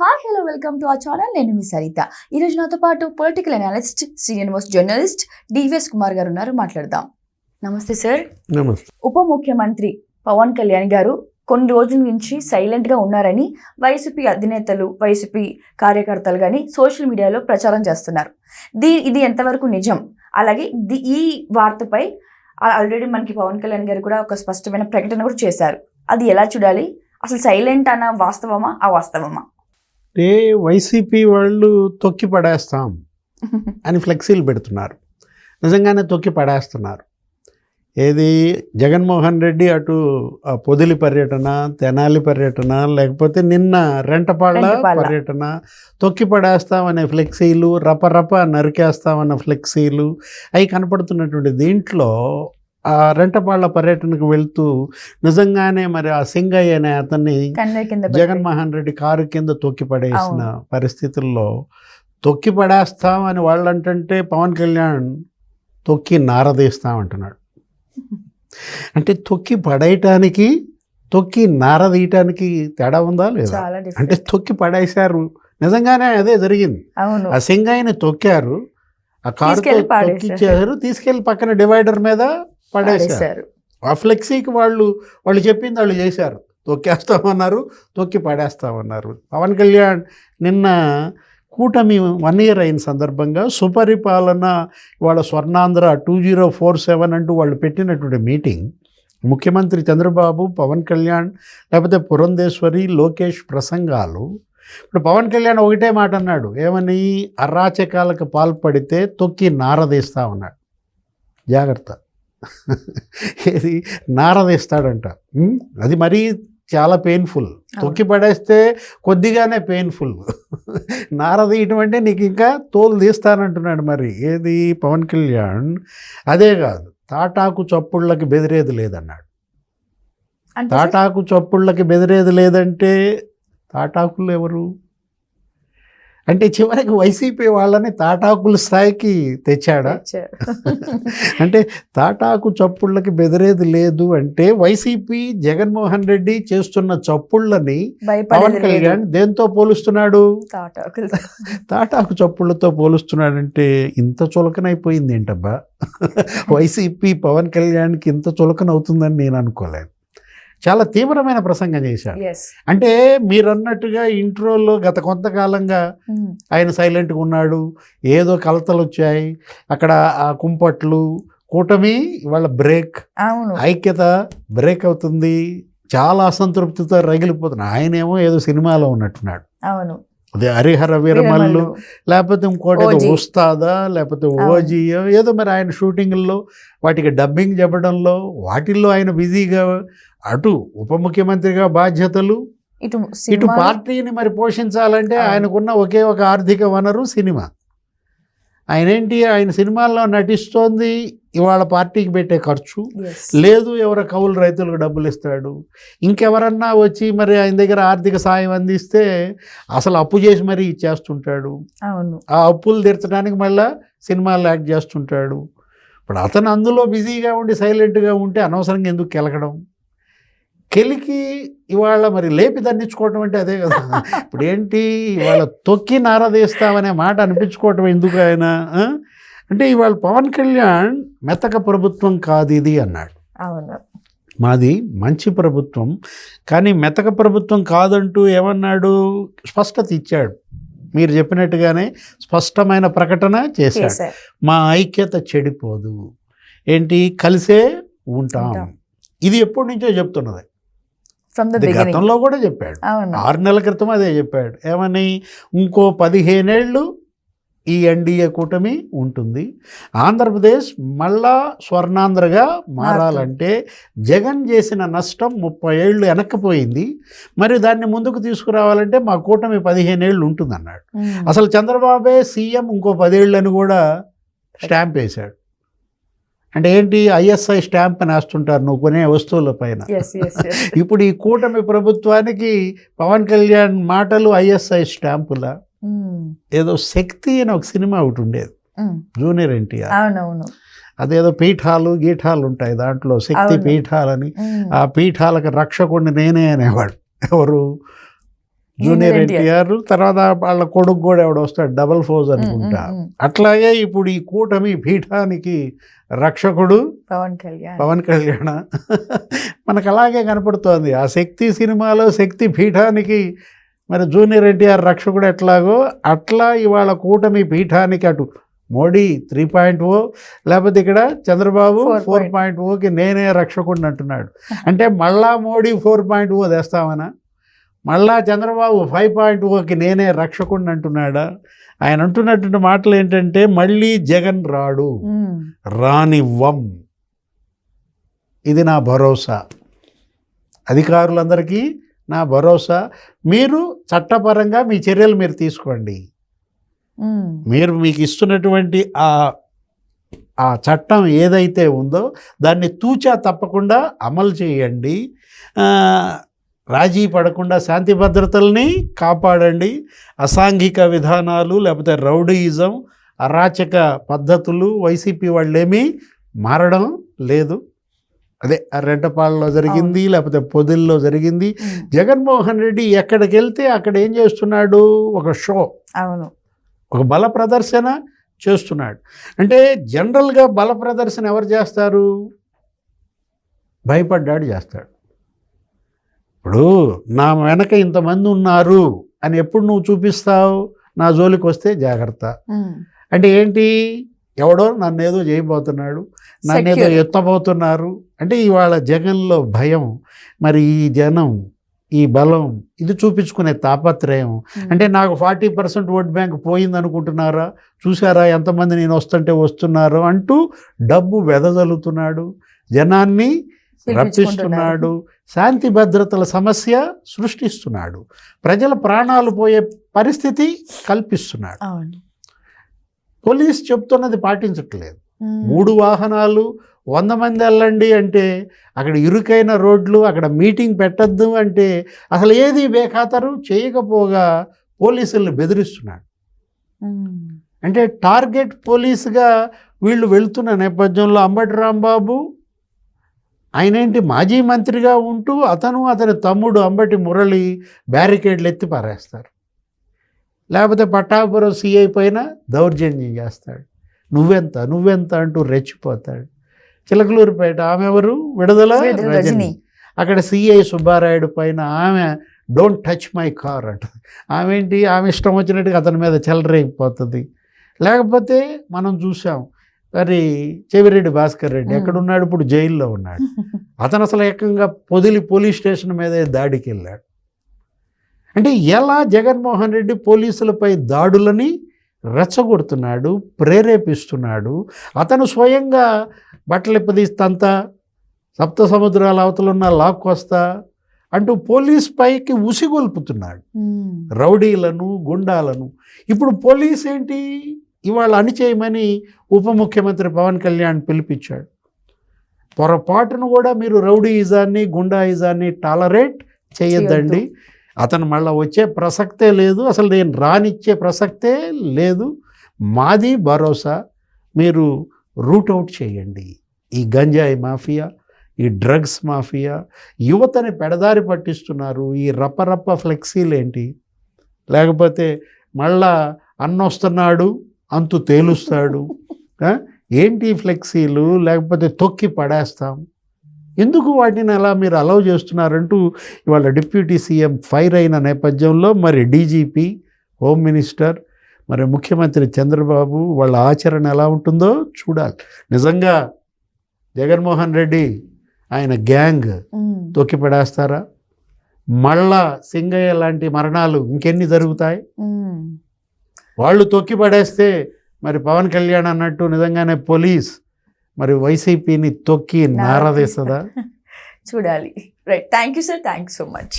Hi hello welcome to our channel నేను మీ సరిత. ఈ రోజు నాతో పాటు political analyst senior most journalist DVS Kumar garu ఉన్నారు. మాట్లాడదాం. నమస్తే సార్ నమస్తే. ఉప ముఖ్యమంత్రి పవన్ కళ్యాణ్ గారు కొన్ని రోజుల నుంచి సైలెంట్గా ఉన్నారని వైసీపీ అధినేతలు వైసీపీ కార్యకర్తలు కానీ సోషల్ మీడియాలో ప్రచారం చేస్తున్నారు. దీ ఇది ఎంతవరకు నిజం? అలాగే ది- ఈ వార్తపై ఆల్రెడీ మనకి పవన్ కళ్యాణ్ గారు కూడా ఒక స్పష్టమైన ప్రకటన కూడా చేశారు. అది ఎలా చూడాలి? అసలు సైలెంట్ అన్న వాస్తవమా? అవాస్తవమా? అంటే వైసీపీ వాళ్ళు తొక్కి పడేస్తాం అని ఫ్లెక్సీలు పెడుతున్నారు నిజంగానే తొక్కి పడేస్తున్నారు ఏది జగన్మోహన్ రెడ్డి అటు ఆ పొదిలి పర్యటన తెనాలి పర్యటన లేకపోతే నిన్న రెంటపాళ్ళ రెంటపాళ్ళ. పర్యటన తొక్కి పడేస్తామనే ఫ్లెక్సీలు రపరప నరికేస్తామన్న ఫ్లెక్సీలు అవి కనపడుతున్నటువంటి దీంట్లో ఆ రెంటపాళ్ళ పర్యటనకు వెళ్తూ నిజంగానే మరి ఆ సింగయ్య అనే అతన్ని. జగన్మోహన్ రెడ్డి కారు కింద తొక్కి పడేసిన అవును. పరిస్థితుల్లో తొక్కి పడేస్తాం అని వాళ్ళు అంటుంటే పవన్ కళ్యాణ్ తొక్కి నారదీస్తాం అంటున్నాడు అంటే తొక్కి పడేయటానికి తొక్కి నారదీయటానికి తేడా ఉందా లేదా అంటే. తొక్కి పడేశారు నిజంగానే అదే జరిగింది ఆ సింగాయిని తొక్కారు ఆ కారు. తొక్కిచ్చారు తీసుకెళ్ళి పక్కన డివైడర్ మీద పడేశారు. ఆ ఫ్లెక్సీకి వాళ్ళు వాళ్ళు చెప్పింది వాళ్ళు చేశారు. తొక్కేస్తామన్నారు తొక్కి పడేస్తామన్నారు. పవన్ కళ్యాణ్ నిన్న కూటమి వన్ ఇయర్ అయిన సందర్భంగా సుపరిపాలన వాళ్ళ Swarnandhra two zero four seven అంటూ వాళ్ళు పెట్టినటువంటి మీటింగ్ ముఖ్యమంత్రి చంద్రబాబు పవన్ కళ్యాణ్ లేకపోతే పురంధేశ్వరి లోకేష్ ప్రసంగాలు. ఇప్పుడు పవన్ కళ్యాణ్ ఒకటే మాట అన్నాడు ఏమని? అరాచకాలకు పాల్పడితే తొక్కి నారదీస్తా ఉన్నాడు జాగ్రత్త. ఏది? నారదీస్తాడంట? అది మరీ చాలా పెయిన్ఫుల్ తొక్కి పడేస్తే కొద్దిగానే పెయిన్ఫుల్ నారదీయటం అంటే నీకు ఇంకా తోలు తీస్తానంటున్నాడు మరి. ఏది? పవన్ కళ్యాణ్. అదే కాదు తాటాకు చప్పుళ్ళకి బెదిరేది లేదన్నాడు. తాటాకు చప్పుళ్ళకి బెదిరేది లేదంటే తాటాకులు ఎవరు? అంటే చివరికి వైసీపీ వాళ్ళని తాటాకుల స్థాయికి తెచ్చాడా. అంటే తాటాకు చప్పుళ్ళకి బెదిరేది లేదు అంటే వైసీపీ జగన్మోహన్ రెడ్డి చేస్తున్న చప్పుళ్ళని పవన్. కళ్యాణ్ దేంతో పోలుస్తున్నాడు. తాటాకు చప్పుళ్ళతో పోలుస్తున్నాడంటే ఇంత చులకనైపోయింది ఏంటబ్బా వైసీపీ పవన్ కళ్యాణ్కి ఇంత చులకన అవుతుందని నేను అనుకోలేను చాలా తీవ్రమైన ప్రసంగం Yes. అంటే మీరు అన్నట్టుగా ఇంట్రోలో గత కొంతకాలంగా ఉమ్. ఆయన సైలెంట్గా ఉన్నాడు ఏదో కలతలు వచ్చాయి అక్కడ ఆ కుంపట్లు కూటమి ఇవాళ బ్రేక్ ఐక్యత బ్రేక్ అవుతుంది చాలా అసంతృప్తితో రగిలిపోతున్నాడు ఆయనేమో ఏదో సినిమాలో ఉన్నట్టున్నాడు అవును అదే హరిహర వీరమల్లు. లేకపోతే ఇంకోటి ఏదో. ఉస్తాదా లేకపోతే. ఓజీయో ఏదో మరి ఆయన షూటింగ్లో వాటికి డబ్బింగ్ చెప్పడంలో వాటిల్లో ఆయన బిజీగా అటు ఉప ముఖ్యమంత్రిగా బాధ్యతలు ఇటు ఇటు పార్టీని మరి పోషించాలంటే. ఆయనకున్న ఒకే ఒక ఆర్థిక వనరు సినిమా. ఆయన ఏంటి ఆయన సినిమాల్లో నటిస్తోంది ఇవాళ పార్టీకి పెట్టే ఖర్చు. లేదు ఎవరో కౌలు రైతులకు డబ్బులు ఇస్తాడు. ఇంకెవరన్నా వచ్చి మరి ఆయన దగ్గర ఆర్థిక సాయం అందిస్తే అసలు అప్పు చేసి మరీ ఇచ్చేస్తుంటాడు. అవును. ఆ అప్పులు తీర్చడానికి మళ్ళా సినిమాలు యాక్ట్ చేస్తుంటాడు. ఇప్పుడు అతను అందులో బిజీగా ఉండి సైలెంట్గా ఉంటే అనవసరంగా ఎందుకు కెలకడం? కెలికి ఇవాళ మరి లేపి దండించుకోవటం అంటే అదే కదా. ఇప్పుడు ఏంటి ఇవాళ తొక్కి నారదీస్తామనే మాట అనిపించుకోవటం ఎందుకు ఆయన? అంటే ఇవాళ పవన్ కళ్యాణ్ మెతక ప్రభుత్వం కాదు ఇది అన్నాడు. అవును. మాది మంచి ప్రభుత్వం కానీ మెతక ప్రభుత్వం కాదంటూ ఏమన్నాడు? స్పష్టత ఇచ్చాడు. మీరు చెప్పినట్టుగానే స్పష్టమైన ప్రకటన చేశాడు. మా ఐక్యత చెడిపోదు. ఏంటి? కలిసే ఉంటాం. ఇది ఎప్పటి నుంచో చెప్తున్నది. ఫ్రమ్ ద గతంలో కూడా చెప్పాడు. ఆరు నెలల క్రితం అదే చెప్పాడు. ఏమని? ఇంకో పదిహేనేళ్ళు ఈ ఎన్డీఏ కూటమి ఉంటుంది. ఆంధ్రప్రదేశ్ మళ్ళా స్వర్ణాంధ్రగా మారాలంటే జగన్ చేసిన నష్టం ముప్పై ఏళ్ళు వెనక్కిపోయింది. మరి దాన్ని ముందుకు తీసుకురావాలంటే మా కూటమి పదిహేనేళ్ళు ఉంటుందన్నాడు. ఉమ్. అసలు చంద్రబాబే సీఎం ఇంకో పదేళ్ళు అని కూడా స్టాంప్ వేశాడు. అంటే ఏంటి ఐఎస్ఐ స్టాంప్ అని వేస్తుంటారు నువ్వు కొనే వస్తువుల పైన. ఇప్పుడు ఈ కూటమి ప్రభుత్వానికి పవన్ కళ్యాణ్ మాటలు ఐఎస్ఐ స్టాంపుల ఉమ్. ఏదో శక్తి అని ఒక సినిమా ఒకటి ఉండేది ఉమ్. జూనియర్ ఎన్టీఆర్ అవునవును అదేదో పీఠాలు గీఠాలు ఉంటాయి దాంట్లో శక్తి. పీఠాలని ఉమ్. ఆ పీఠాలకు రక్షకుడిని నేనే అనేవాడు ఎవరు జూనియర్ ఎన్టీఆర్. తర్వాత వాళ్ళ కొడుకు కూడా ఎవడు వస్తాడు డబల్ ఫోజ్ అనుకుంటా. అట్లాగే ఇప్పుడు ఈ కూటమి పీఠానికి రక్షకుడు పవన్ కళ్యాణ్. పవన్ కళ్యాణ్. మనకు అలాగే కనపడుతోంది. ఆ శక్తి సినిమాలో శక్తి పీఠానికి మరి జూనియర్ ఎన్టీఆర్ రక్షకుడు ఎట్లాగో అట్లా ఇవాళ కూటమి పీఠానికి అటు మోడీ త్రీ పాయింట్ ఓ లేకపోతే ఇక్కడ చంద్రబాబు 4.0 ఫోర్ పాయింట్ ఓకి నేనే రక్షకుడిని అంటున్నాడు. అంటే మళ్ళా మోడీ ఫోర్ పాయింట్ ఓ తెస్తామనా? మళ్ళా చంద్రబాబు ఫైవ్ పాయింట్ ఓకి నేనే రక్షకుడిని అంటున్నాడా? ఆయన అంటున్నటువంటి మాటలు ఏంటంటే మళ్ళీ జగన్ రాడు. రానివ్వం. ఇది నా భరోసా. అధికారులందరికీ నా భరోసా. మీరు చట్టపరంగా మీ చర్యలు మీరు తీసుకోండి. మీరు మీకు ఇస్తున్నటువంటి ఆ ఆ చట్టం ఏదైతే ఉందో దాన్ని తూచా తప్పకుండా అమలు చేయండి. రాజీ పడకుండా శాంతి భద్రతల్ని కాపాడండి. అసాంఘిక విధానాలు లేకపోతే రౌడీయిజం అరాచక పద్ధతులు వైసీపీ వాళ్ళేమీ మారడం లేదు. అదే రెడ్డపాలలో జరిగింది లేకపోతే పొదిల్లో జరిగింది. జగన్మోహన్ రెడ్డి ఎక్కడికి వెళ్తే అక్కడ ఏం చేస్తున్నాడు? ఒక షో. అవును. ఒక బల ప్రదర్శన చేస్తున్నాడు. అంటే జనరల్గా బల ప్రదర్శన ఎవరు చేస్తారు? భయపడ్డాడు చేస్తాడు. ఇప్పుడు నా వెనక ఇంతమంది ఉన్నారు అని ఎప్పుడు నువ్వు చూపిస్తావు? నా జోలికి వస్తే జాగ్రత్త. అంటే ఏంటి? ఎవడో నన్ను ఏదో చేయబోతున్నాడు నన్ను ఏదో. ఎత్తబోతున్నారు. అంటే ఇవాళ జగన్లో భయం మరి ఈ జనం ఈ బలం ఇది చూపించుకునే తాపత్రయం. అంటే నాకు ఫార్టీ పర్సెంట్ ఓట్ బ్యాంక్ పోయింది అనుకుంటున్నారా చూసారా ఎంతమంది నేను వస్తుంటే వస్తున్నారు అంటూ డబ్బు వెదజల్లుతున్నాడు. జనాన్ని రప్పిస్తున్నాడు. శాంతి భద్రతల సమస్య సృష్టిస్తున్నాడు. ప్రజల ప్రాణాలు పోయే పరిస్థితి కల్పిస్తున్నాడు. పోలీస్ చెప్తున్నది పాటించట్లేదు. మూడు వాహనాలు వంద మంది వెళ్ళండి అంటే అక్కడ ఇరుకైన రోడ్లు అక్కడ మీటింగ్ పెట్టద్దు అంటే అసలు ఏది బేఖాతరు చేయకపోగా పోలీసుల్ని బెదిరిస్తున్నాడు. అంటే టార్గెట్ పోలీసుగా వీళ్ళు వెళ్తున్న నేపథ్యంలో అంబటి రాంబాబు ఆయన ఏంటి మాజీ మంత్రిగా ఉంటూ అతను అతని తమ్ముడు అంబటి మురళి బ్యారికేడ్లు ఎత్తి పారేస్తారు. లేకపోతే పట్టాపురం సిఐ పైన దౌర్జన్యం చేస్తాడు. నువ్వెంత నువ్వెంత అంటూ రెచ్చిపోతాడు. చిలకలూరుపేట ఆమె ఎవరు? విడుదల రజని. అక్కడ సిఐ సుబ్బారాయుడు పైన ఆమె డోంట్ టచ్ మై కార్ అంట. ఆమె ఏంటి? ఆమె ఇష్టం వచ్చినట్టుగా అతని మీద చెలరేగిపోతుంది. లేకపోతే మనం చూసాం మరి చెవిరెడ్డి భాస్కర్ రెడ్డి మ్మ్. ఎక్కడ ఉన్నాడు ఇప్పుడు జైల్లో ఉన్నాడు. అతను అసలు ఏకంగా పొదిలి పోలీస్ స్టేషన్ మీద దాడికి వెళ్ళాడు అంటే ఎలా జగన్మోహన్ రెడ్డి పోలీసులపై దాడులని రెచ్చగొడుతున్నాడు ప్రేరేపిస్తున్నాడు అతను స్వయంగా బట్టలు ఇప్పదీస్తంతా సప్త సముద్రాల అవతలున్న లాక్కొస్తా అంటూ పోలీస్ పైకి ఉసిగొల్పుతున్నాడు. రౌడీలను గుండాలను. ఇప్పుడు పోలీస్ ఏంటి ఇవాళ అణిచేయమని ఉప ముఖ్యమంత్రి పవన్ కళ్యాణ్ పిలిపించాడు. పొరపాటును కూడా మీరు రౌడీయిజాన్ని గుండాయిజాన్ని టాలరేట్ చేయొద్దండి. అతను మళ్ళీ వచ్చే ప్రసక్తే లేదు. అసలు నేను రానిచ్చే ప్రసక్తే లేదు. మాది భరోసా. మీరు రూట్ అవుట్ చేయండి. ఈ గంజాయి మాఫియా ఈ డ్రగ్స్ మాఫియా యువతని పెడదారి పట్టిస్తున్నారు. ఈ రప్పరప్ప ఫ్లెక్సీలు ఏంటి లేకపోతే మళ్ళా అన్నొస్తున్నాడు. అంతు తేలుస్తాడు? ఏంటి ఫ్లెక్సీలు లేకపోతే తొక్కి పడేస్తాం ఎందుకు వాటిని అలా మీరు అలౌ చేస్తున్నారంటూ ఇవాళ డిప్యూటీ సీఎం ఫైర్ అయిన నేపథ్యంలో మరి డీజీపీ హోమ్ మినిస్టర్ మరి ముఖ్యమంత్రి చంద్రబాబు వాళ్ళ ఆచరణ ఎలా ఉంటుందో చూడాలి నిజంగా జగన్మోహన్ రెడ్డి ఆయన గ్యాంగ్. తొక్కి పడేస్తారా మళ్ళా సింగయ్య లాంటి మరణాలు ఇంకెన్ని జరుగుతాయి. వాళ్ళు తొక్కి పడేస్తే మరి పవన్ కళ్యాణ్ అన్నట్టు నిజంగానే పోలీస్ మరి వైసీపీని తొక్కి నారదీస్తుందా? చూడాలి. Right thank you sir thank you so much